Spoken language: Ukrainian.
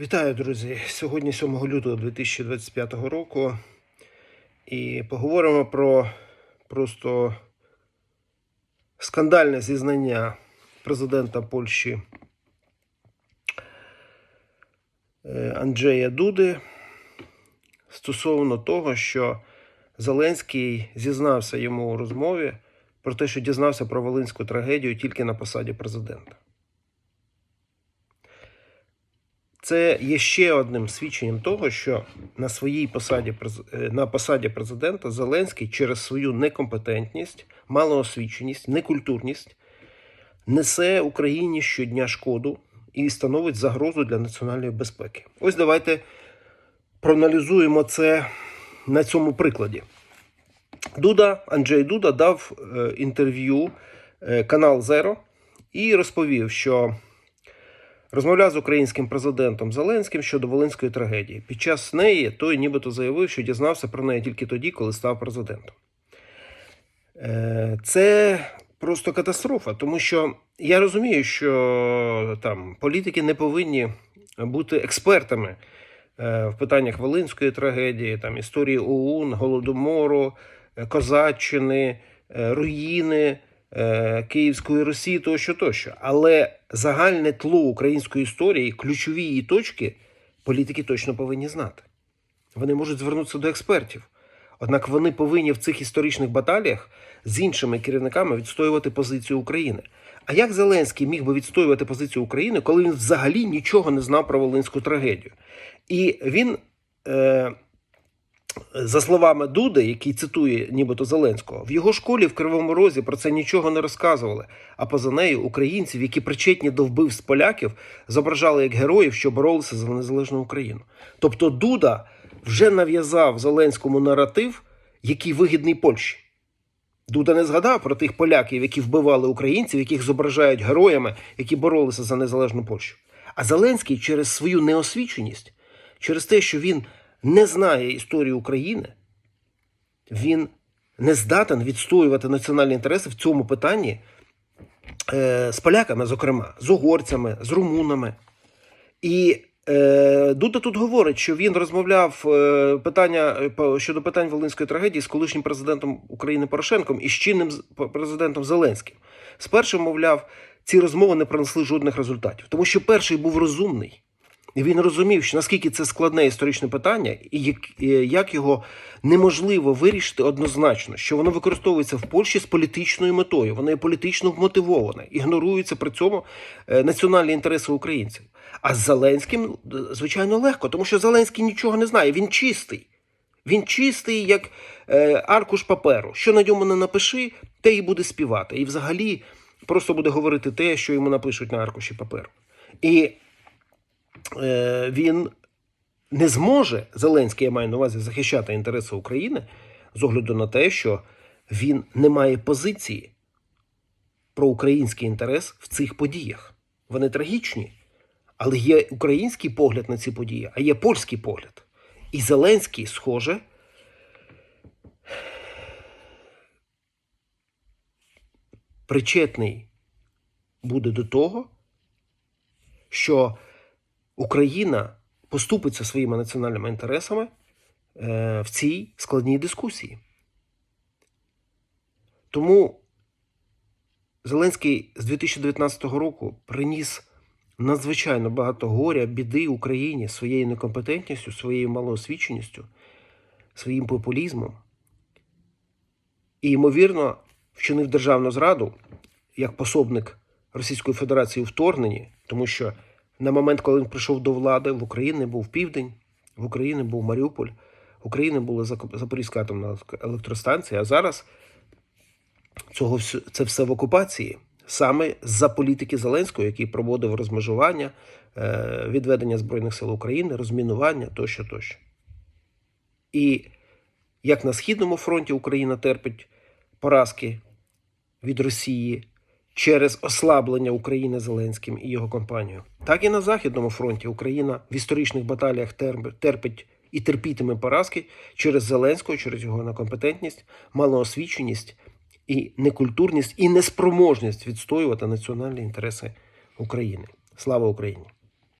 Вітаю, друзі! Сьогодні 7 лютого 2025 року. І поговоримо про просто скандальне зізнання президента Польщі е, Анджея Дуди стосовно того, що Зеленський зізнався йому у розмові про те, що дізнався про Волинську трагедію тільки на посаді президента. Це є ще одним свідченням того, що на своїй посаді е, на посаді президента Зеленський через свою некомпетентність, малоосвіченість, некультурність несе Україні щодня шкоду і становить загрозу для національної безпеки. Ось давайте проаналізуємо це на цьому прикладі. Дуда, Анджей Дуда дав е, інтерв'ю е, канал Зеро і розповів, що розмовляв з українським президентом Зеленським щодо Волинської трагедії. Під час неї той нібито заявив, що дізнався про неї тільки тоді, коли став президентом. Е, Це просто катастрофа, тому що я розумію, що там політики не повинні бути експертами е, в питаннях Волинської трагедії, там історії ОУН, Голодомору, е, Козаччини, руїни Київської Росії, тощо, тощо. Але загальне тло української історії, ключові її точки, політики точно повинні знати. Вони можуть звернутися до експертів. Однак вони повинні в цих історичних баталіях з іншими керівниками відстоювати позицію України. А як Зеленський міг би відстоювати позицію України, коли він взагалі нічого не знав про Волинську трагедію? І він, е, за словами Дуди, який цитує нібито Зеленського, в його школі в Кривому Розі про це нічого не розказували. А поза нею українців, які причетні до вбивств поляків, зображали як героїв, що боролися за незалежну Україну. Тобто Дуда вже нав'язав Зеленському наратив, який вигідний Польщі. Дуда не згадав про тих поляків, які вбивали українців, яких зображають героями, які боролися за незалежну Польщу. А Зеленський через свою неосвіченість, через те, що він не знає історію України, він не здатен відстоювати національні інтереси в цьому питанні е, з поляками, зокрема, з угорцями, з румунами. І е, Дуда тут говорить, що він розмовляв е, питання щодо питань Волинської трагедії з колишнім президентом України Порошенком і з чинним президентом Зеленським. Спершу, мовляв, ці розмови не принесли жодних результатів, тому що перший був розумний. Він розумів, що наскільки це складне історичне питання, і як, його неможливо вирішити однозначно, що воно використовується в Польщі з політичною метою, воно є політично вмотивоване, ігноруються при цьому е, національні інтереси українців. А з Зеленським, е, звичайно, легко, тому що Зеленський нічого не знає, він чистий. Він чистий, як е, аркуш паперу. Що на ньому не напиши, те і буде співати. І взагалі просто буде говорити те, що йому напишуть на аркуші паперу. І він не зможе, Зеленський я маю на увазі, захищати інтереси України з огляду на те, що він не має позиції про український інтерес в цих подіях. Вони трагічні, але є український погляд на ці події, а є польський погляд. І Зеленський, схоже, причетний буде до того, що Україна поступиться своїми національними інтересами е, в цій складній дискусії. Тому Зеленський з 2019 року приніс надзвичайно багато горя, біди Україні своєю некомпетентністю, своєю малоосвіченістю, своїм популізмом. І, ймовірно, вчинив державну зраду як пособник Російської Федерації у вторгненні, тому що на момент, коли він прийшов до влади, в Україні був Південь, в Україні був Маріуполь, в Україні була Запорізька атомна електростанція, а зараз цього це все в окупації саме за політики Зеленського, який проводив розмежування, е, відведення Збройних сил України, розмінування тощо, тощо. І як на Східному фронті Україна терпить поразки від Росії через ослаблення України Зеленським і його компанією, так і на Західному фронті Україна в історичних баталіях терпить і терпітиме поразки через Зеленського, через його некомпетентність, малоосвіченість і некультурність, і неспроможність відстоювати національні інтереси України. Слава Україні!